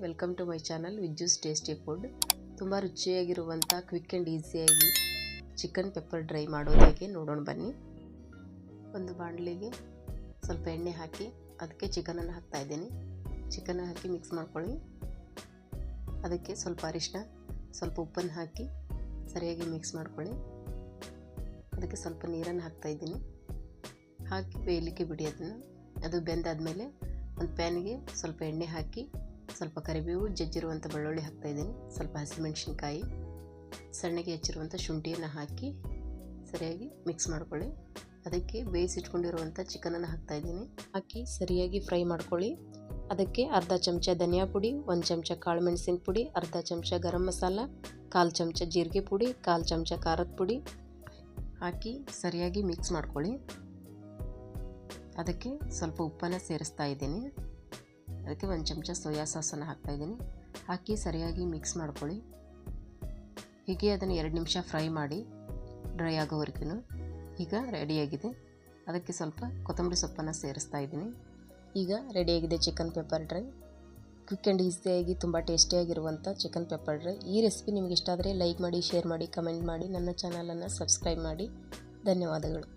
Welcome to my channel Vijju's tasty food ತುಂಬ ರುಚಿಯಾಗಿರುವಂಥ quick and ಈಸಿಯಾಗಿ ಚಿಕನ್ ಪೆಪ್ಪರ್ ಡ್ರೈ ಮಾಡೋದು ಹೇಗೆ ನೋಡೋಣ ಬನ್ನಿ. ಒಂದು ಬಾಣಲಿಗೆ ಸ್ವಲ್ಪ ಎಣ್ಣೆ ಹಾಕಿ ಅದಕ್ಕೆ ಚಿಕನನ್ನು ಹಾಕ್ತಾ ಇದ್ದೀನಿ. ಚಿಕನ್ ಹಾಕಿ ಮಿಕ್ಸ್ ಮಾಡ್ಕೊಳ್ಳಿ. ಅದಕ್ಕೆ ಸ್ವಲ್ಪ ಅರಿಶಿನ ಸ್ವಲ್ಪ ಉಪ್ಪನ್ನು ಹಾಕಿ ಸರಿಯಾಗಿ ಮಿಕ್ಸ್ ಮಾಡ್ಕೊಳ್ಳಿ. ಅದಕ್ಕೆ ಸ್ವಲ್ಪ ನೀರನ್ನು ಹಾಕ್ತಾ ಇದ್ದೀನಿ. ಹಾಕಿ ಬೇಯಲಿಕ್ಕೆ ಬಿಡಿ ಅದನ್ನು. ಅದು ಬೆಂದಾದಮೇಲೆ ಒಂದು ಪ್ಯಾನ್ಗೆ ಸ್ವಲ್ಪ ಎಣ್ಣೆ ಹಾಕಿ ಸ್ವಲ್ಪ ಕರಿಬೇವು, ಜಜ್ಜಿರುವಂಥ ಬೆಳ್ಳುಳ್ಳಿ ಹಾಕ್ತಾಯಿದ್ದೀನಿ ಸ್ವಲ್ಪ ಹಸಿಮೆಣಸಿನ್ಕಾಯಿ, ಸಣ್ಣಗೆ ಹೆಚ್ಚಿರುವಂಥ ಶುಂಠಿಯನ್ನು ಹಾಕಿ ಸರಿಯಾಗಿ ಮಿಕ್ಸ್ ಮಾಡ್ಕೊಳ್ಳಿ. ಅದಕ್ಕೆ ಬೇಯಿಸಿಟ್ಕೊಂಡಿರುವಂಥ ಚಿಕನನ್ನು ಹಾಕ್ತಾಯಿದ್ದೀನಿ ಹಾಕಿ ಸರಿಯಾಗಿ ಫ್ರೈ ಮಾಡ್ಕೊಳ್ಳಿ. ಅದಕ್ಕೆ ಅರ್ಧ ಚಮಚ ಧನಿಯಾ ಪುಡಿ, ಒಂದು ಚಮಚ ಕಾಳು ಮೆಣಸಿನ ಪುಡಿ, ಅರ್ಧ ಚಮಚ ಗರಂ ಮಸಾಲ, ಕಾಲು ಚಮಚ ಜೀರಿಗೆ ಪುಡಿ, ಕಾಲು ಚಮಚ ಖಾರದ ಪುಡಿ ಹಾಕಿ ಸರಿಯಾಗಿ ಮಿಕ್ಸ್ ಮಾಡ್ಕೊಳ್ಳಿ. ಅದಕ್ಕೆ ಸ್ವಲ್ಪ ಉಪ್ಪನ್ನು ಸೇರಿಸ್ತಾ ಇದ್ದೀನಿ. ಅದಕ್ಕೆ ಒಂದು ಚಮಚ ಸೋಯಾ ಸಾಸನ್ನು ಹಾಕ್ತಾಯಿದ್ದೀನಿ ಹಾಕಿ ಸರಿಯಾಗಿ ಮಿಕ್ಸ್ ಮಾಡ್ಕೊಳ್ಳಿ. ಹೀಗೆ ಅದನ್ನು ಎರಡು ನಿಮಿಷ ಫ್ರೈ ಮಾಡಿ ಡ್ರೈ ಆಗೋವರೆಗೂ ಈಗ ರೆಡಿಯಾಗಿದೆ ಅದಕ್ಕೆ ಸ್ವಲ್ಪ ಕೊತ್ತಂಬರಿ ಸೊಪ್ಪನ್ನು ಸೇರಿಸ್ತಾ ಇದ್ದೀನಿ. ಈಗ ರೆಡಿಯಾಗಿದೆ chicken pepper dry quick and ಈಸಿಯಾಗಿ ತುಂಬ ಟೇಸ್ಟಿಯಾಗಿರುವಂಥ ಚಿಕನ್ ಪೆಪ್ಪರ್ ಡ್ರೈ ಈ ರೆಸಿಪಿ ನಿಮಗೆ ಇಷ್ಟ ಆದರೆ ಲೈಕ್ ಮಾಡಿ ಶೇರ್ ಮಾಡಿ ಕಮೆಂಟ್ ಮಾಡಿ. ನನ್ನ ಚಾನಲನ್ನು ಸಬ್ಸ್ಕ್ರೈಬ್ ಮಾಡಿ. ಧನ್ಯವಾದಗಳು.